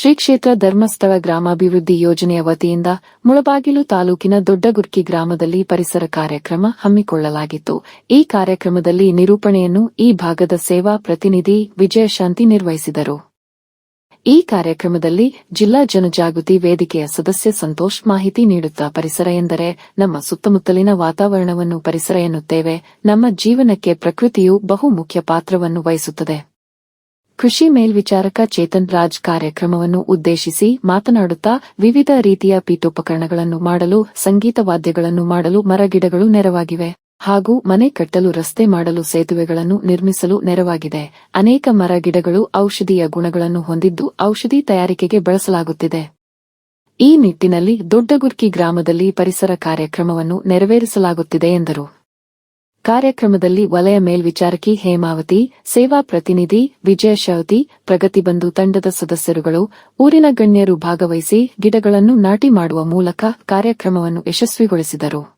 ಶ್ರೀ ಕ್ಷೇತ್ರ ಧರ್ಮಸ್ಥಳ ಗ್ರಾಮಾಭಿವೃದ್ಧಿ ಯೋಜನೆಯ ವತಿಯಿಂದ ಮುಳಬಾಗಿಲು ತಾಲೂಕಿನ ದೊಡ್ಡಗುರ್ಕಿ ಗ್ರಾಮದಲ್ಲಿ ಪರಿಸರ ಕಾರ್ಯಕ್ರಮ ಹಮ್ಮಿಕೊಳ್ಳಲಾಗಿತ್ತು. ಈ ಕಾರ್ಯಕ್ರಮದಲ್ಲಿ ನಿರೂಪಣೆಯನ್ನು ಈ ಭಾಗದ ಸೇವಾ ಪ್ರತಿನಿಧಿ ವಿಜಯಶಾಂತಿ ನಿರ್ವಹಿಸಿದರು. ಈ ಕಾರ್ಯಕ್ರಮದಲ್ಲಿ ಜಿಲ್ಲಾ ಜನಜಾಗೃತಿ ವೇದಿಕೆಯ ಸದಸ್ಯ ಸಂತೋಷ್ ಮಾಹಿತಿ ನೀಡುತ್ತಾ ಪರಿಸರ ಎಂದರೆ ನಮ್ಮ ಸುತ್ತಮುತ್ತಲಿನ ವಾತಾವರಣವನ್ನು ಪರಿಸರ ಎನ್ನುತ್ತೇವೆ. ನಮ್ಮ ಜೀವನಕ್ಕೆ ಪ್ರಕೃತಿಯು ಬಹು ಮುಖ್ಯ ಪಾತ್ರವನ್ನು ವಹಿಸುತ್ತದೆ. ಕೃಷಿ ಮೇಲ್ವಿಚಾರಕ ಚೇತನ್ ರಾಜ್ ಕಾರ್ಯಕ್ರಮವನ್ನು ಉದ್ದೇಶಿಸಿ ಮಾತನಾಡುತ್ತಾ ವಿವಿಧ ರೀತಿಯ ಪೀಠೋಪಕರಣಗಳನ್ನು ಮಾಡಲು, ಸಂಗೀತ ವಾದ್ಯಗಳನ್ನು ಮಾಡಲು ಮರಗಿಡಗಳು ನೆರವಾಗಿವೆ. ಹಾಗೂ ಮನೆ ಕಟ್ಟಲು, ರಸ್ತೆ ಮಾಡಲು ಸೇತುವೆಗಳನ್ನು ನಿರ್ಮಿಸಲು ನೆರವಾಗಿದೆ. ಅನೇಕ ಮರಗಿಡಗಳು ಔಷಧೀಯ ಗುಣಗಳನ್ನು ಹೊಂದಿದ್ದು ಔಷಧಿ ತಯಾರಿಕೆಗೆ ಬಳಸಲಾಗುತ್ತಿದೆ. ಈ ನಿಟ್ಟಿನಲ್ಲಿ ದೊಡ್ಡಗುರ್ಕಿ ಗ್ರಾಮದಲ್ಲಿ ಪರಿಸರ ಕಾರ್ಯಕ್ರಮವನ್ನು ನೆರವೇರಿಸಲಾಗುತ್ತಿದೆ ಎಂದರು. ಕಾರ್ಯಕ್ರಮದಲ್ಲಿ ವಲಯ ಮೇಲ್ವಿಚಾರಕಿ ಹೇಮಾವತಿ, ಸೇವಾ ಪ್ರತಿನಿಧಿ ವಿಜಯ ಶೌತಿ ಪ್ರಗತಿಬಂಧು ತಂಡದ ಸದಸ್ಯರುಗಳು, ಊರಿನ ಗಣ್ಯರು ಭಾಗವಹಿಸಿ ಗಿಡಗಳನ್ನು ನಾಟಿ ಮಾಡುವ ಮೂಲಕ ಕಾರ್ಯಕ್ರಮವನ್ನು ಯಶಸ್ವಿಗೊಳಿಸಿದರು.